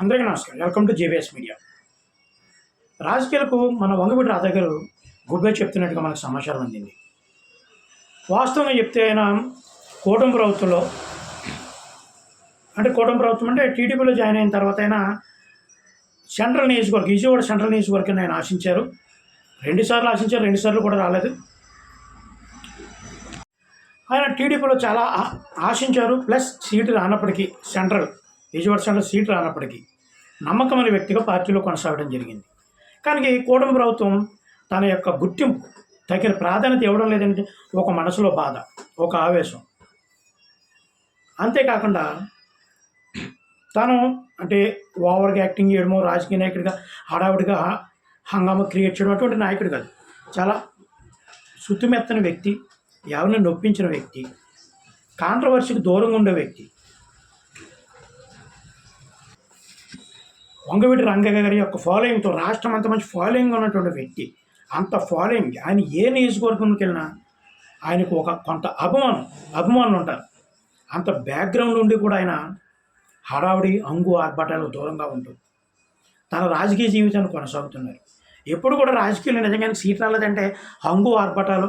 అందరికీ నమస్కారం. Welcome to JBS media రాజకీయాలకు మన వంగవీటి రాధా గారు గుడ్ బై చెప్తున్నట్టుగా మనకు సమాచారం అందింది. వాస్తవంగా చెప్తే ఆయన కూటమి ప్రభుత్వంలో అంటే కూటమి ప్రభుత్వం అంటే టీడీపీలో జాయిన్ అయిన తర్వాత ఆయన సెంట్రల్ నియోజకవర్గం విజయవాడ సెంట్రల్ నియోజకవర్గం ఆయన ఆశించారు. రెండుసార్లు ఆశించారు రెండుసార్లు కూడా రాలేదు. ఆయన టీడీపీలో చాలా ఆ- ఆశించారు. ప్లస్ సీటు రానప్పటికీ సెంట్రల్ రిజర్వేషన్లో సీట్ రానప్పటికీ నమ్మకమైన వ్యక్తిగా పార్టీలో కొనసాగడం జరిగింది. కానీ ఈ కూటమి ప్రభుత్వం తన యొక్క గుర్తింపు తగిన ప్రాధాన్యత ఇవ్వడం లేదంటే ఒక మనసులో బాధ ఒక ఆవేశం. అంతేకాకుండా తను అంటే ఓవర్గా యాక్టింగ్ చేయడము రాజకీయ నాయకుడిగా హడావుడిగా హంగామా క్రియేట్ చేయడం అటువంటి నాయకుడు కాదు. చాలా శుతిమెత్తని వ్యక్తి ఎవరిని నొప్పించిన వ్యక్తి కాంట్రవర్సీకి దూరంగా ఉండే వ్యక్తి. వంగవీటి రంగయ్య గారి యొక్క ఫాలోయింగ్తో రాష్ట్రం అంత మంచి ఫాలోయింగ్ ఉన్నటువంటి వ్యక్తి. అంత ఫాలోయింగ్. ఆయన ఏ నియోజకవర్గంకి వెళ్ళినా ఆయనకు ఒక కొంత అభిమానం అభిమానులు ఉంటారు. అంత బ్యాక్గ్రౌండ్ ఉండి కూడా ఆయన హడావుడి అంగు ఆర్భాటాలకు దూరంగా ఉంటుంది తన రాజకీయ జీవితాన్ని కొనసాగుతున్నారు. ఎప్పుడు కూడా రాజకీయాలు నిజంగానే సీట్ రాలేదంటే హంగు ఆర్భాటాలు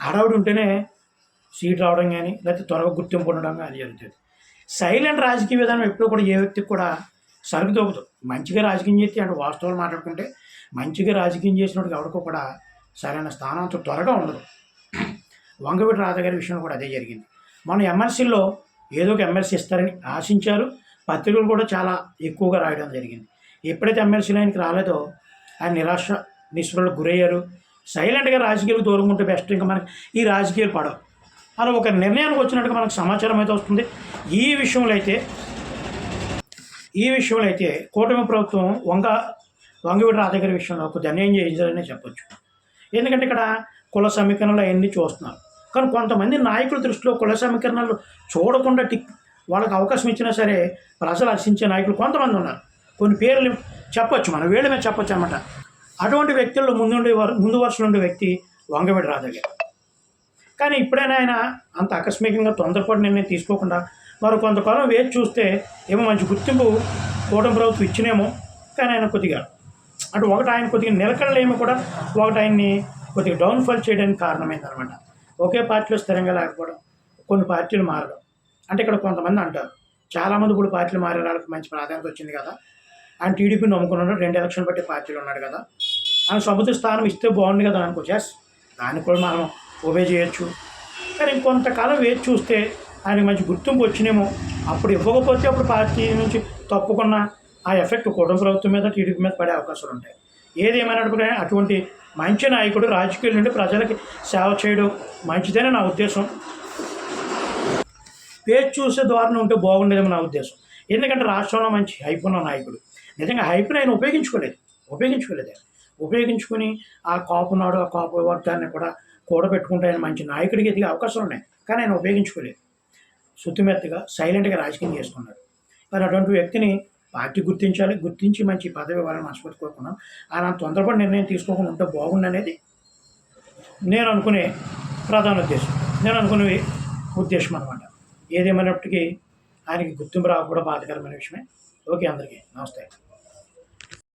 హడావుడి ఉంటేనే సీట్ రావడం కానీ లేకపోతే త్వరగా గుర్తింపు ఉండడం కానీ జరుగుతుంది. సైలెంట్ రాజకీయ విధానం ఎప్పుడు కూడా ఏ వ్యక్తికి కూడా సరుకు దొరుకుతుంది మంచిగా రాజకీయం చేస్తే అంటే వాస్తవాలు మాట్లాడుకుంటే మంచిగా రాజకీయం చేసినట్టుగా ఎవరికో కూడా సరైన స్థానం అంత త్వరగా ఉండదు. వంగవీటి రాజగారి విషయంలో కూడా అదే జరిగింది. మన ఎమ్మెల్సీలో ఏదో ఒక ఎమ్మెల్సీ ఇస్తారని ఆశించారు. పత్రికలు కూడా చాలా ఎక్కువగా రాయడం జరిగింది. ఎప్పుడైతే ఎమ్మెల్సీలు ఆయనకి రాలేదో ఆయన నిరాశ నిస్పృహలకు గురయ్యారు. సైలెంట్గా రాజకీయాలకు దూరంగా ఉంటే బెస్ట్. ఇంకా మనకి ఈ రాజకీయాలు పడవు. అలా ఒక నిర్ణయానికి వచ్చినట్టుగా మనకు సమాచారం అయితే వస్తుంది. ఈ విషయంలో అయితే ఈ విషయంలో అయితే కూటమి ప్రభుత్వం వంగ వంగవీటి రాధగారి విషయంలో కొద్ది అన్యాయం చేయించారనే చెప్పొచ్చు. ఎందుకంటే ఇక్కడ కుల సమీకరణలు అవన్నీ చూస్తున్నారు. కానీ కొంతమంది నాయకుల దృష్టిలో కుల సమీకరణలు చూడకుండా టిక్ వాళ్ళకి అవకాశం ఇచ్చినా సరే ప్రజలు హర్షించే నాయకులు కొంతమంది ఉన్నారు. కొన్ని పేర్లు చెప్పొచ్చు మనం వేళ్ళ మీద చెప్పొచ్చు అనమాట అటువంటి వ్యక్తుల్లో ముందుండే ముందు వరుసలో ఉండే వ్యక్తి వంగవీటి రాధగారు కానీ ఇప్పుడైనా ఆయన అంత ఆకస్మికంగా తొందరపడి నిర్ణయం తీసుకోకుండా మరి కొంతకాలం వేచి చూస్తే ఏమో మంచి గుర్తింపు కూటమి ప్రభుత్వం ఇచ్చినేమో కానీ ఆయన కొద్దిగా అంటే ఒకటి ఆయన కొద్దిగా నిలకడలేమో కూడా ఒకటి ఆయన్ని కొద్దిగా డౌన్ఫాల్ చేయడానికి కారణమైందనమాట ఒకే పార్టీలో స్థిరంగా లేకపోవడం కొన్ని పార్టీలు మారడం. అంటే ఇక్కడ కొంతమంది అంటారు చాలామంది ఇప్పుడు పార్టీలు మారే వాళ్ళకి మంచి ప్రాధాన్యత వచ్చింది కదా. ఆయన టీడీపీని నమ్ముకున్నాడు రెండు ఎలక్షన్ బట్టి పార్టీలు ఉన్నాడు కదా. ఆయన సముద్ర స్థానం ఇస్తే బాగుంది కదా అనుకోవచ్చు ఎస్ దానికి కూడా మనం ఒబే చేయొచ్చు. కానీ ఇంకొంతకాలం వేచి చూస్తే ఆయనకి మంచి గుర్తింపు వచ్చినేమో. అప్పుడు ఇవ్వకపోతే అప్పుడు పార్టీ నుంచి తప్పుకున్న ఆ ఎఫెక్ట్ కుటుంబ ప్రభుత్వం మీద టీడీపీ మీద పడే అవకాశాలు ఉంటాయి. ఏది ఏమైనప్పుడు అటువంటి మంచి నాయకుడు రాజకీయాల నుండి ప్రజలకి సేవ చేయడం మంచిదని నా ఉద్దేశం. పేరు చూసే ధోరణి ఉంటే బాగుండేదని నా ఉద్దేశం. ఎందుకంటే రాష్ట్రంలో మంచి హైప్ ఉన్న నాయకుడు. నిజంగా హైప్ని ఆయన ఉపయోగించుకోలేదు. ఉపయోగించుకోలేదు. ఉపయోగించుకుని ఆ కాపు నాడు ఆ కాపు వర్గాన్ని కూడా కూడబెట్టుకుంటే ఆయన మంచి నాయకుడికి ఎదిగే అవకాశాలు ఉన్నాయి. కానీ ఆయన ఉపయోగించుకోలేదు. శుద్ధిమెత్తగా సైలెంట్గా రాజకీయం చేసుకున్నాడు. మరి అటువంటి వ్యక్తిని పార్టీ గుర్తించాలి గుర్తించి మంచి పదవి ఇవ్వాలని మనస్ఫూర్తి కోరుకున్నాం. ఆయన తొందరపడి నిర్ణయం తీసుకోకుండా ఉంటే బాగుండనేది నేను అనుకునే ప్రధాన ఉద్దేశం. నేను అనుకునే ఉద్దేశం అనమాట ఏదేమైనప్పటికీ ఆయనకి గుర్తింపు రాకపోవడం బాధకరమైన విషయమే. ఓకే అందరికీ నమస్తే.